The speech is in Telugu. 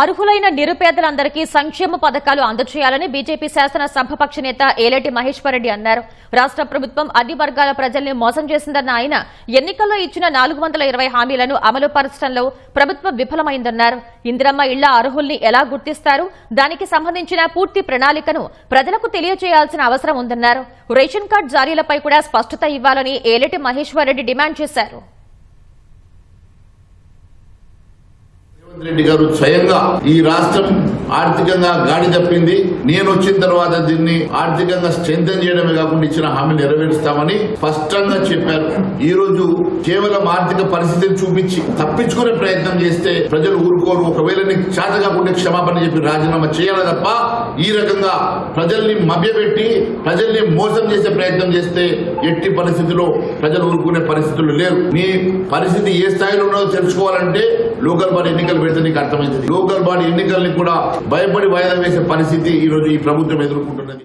అర్హులైన నిరుపేదలందరికీ సంక్షేమ పథకాలు అందజేయాలని బీజేపీ శాసన సభపక్ష నేత ఏలేటి మహేశ్వరరెడ్డి అన్నారు. రాష్ట్ర ప్రభుత్వం అన్ని వర్గాల ప్రజల్ని మోసం చేసిందన్న ఆయన ఎన్నికల్లో ఇచ్చిన నాలుగు వందల ఇరవై హామీలను అమలు పరచడంలో ప్రభుత్వం విఫలమైందన్నారు. ఇందిరమ్మ ఇళ్ళ అర్హుల్ని ఎలా గుర్తిస్తారు? దానికి సంబంధించిన పూర్తి ప్రణాళికను ప్రజలకు తెలియజేయాల్సిన అవసరం ఉందన్నారు. రేషన్ కార్డు జారీలపై కూడా స్పష్టత ఇవ్వాలని ఏలేటి మహేశ్వరరెడ్డి డిమాండ్ చేశారు. రెడ్డి గారు స్వయంగా ఈ రాష్ట్రం ఆర్థికంగా గాడి తప్పింది. నేను వచ్చిన తర్వాత దీన్ని ఆర్థికంగా స్ట్రెంగ్ చేయడమే కాకుండా ఇచ్చిన హామీ నెరవేరుస్తామని స్పష్టంగా చెప్పారు. ఈ రోజు కేవలం ఆర్థిక పరిస్థితిని చూపించి తప్పించుకునే ప్రయత్నం చేస్తే ప్రజలు ఊరుకోరు. ఒకవేళ నీకు చేత కాకుండా క్షమాపణ చెప్పి రాజీనామా చేయాలి తప్ప ఈ రకంగా ప్రజల్ని మభ్యపెట్టి ప్రజల్ని మోసం చేసే ప్రయత్నం చేస్తే ఎట్టి పరిస్థితిలో ప్రజలు ఊరుకునే పరిస్థితులు లేరు. నీ పరిస్థితి ఏ స్థాయిలో ఉన్నదో తెలుసుకోవాలంటే లోకల్ బాడీ ఎన్నికలు పెడితే నీకు అర్థమైంది. లోకల్ బాడీ ఎన్నికల్ని కూడా భయపడి వాయిదా వేసే పరిస్థితి ఈ రోజు ఈ ప్రభుత్వం ఎదుర్కొంటున్నది.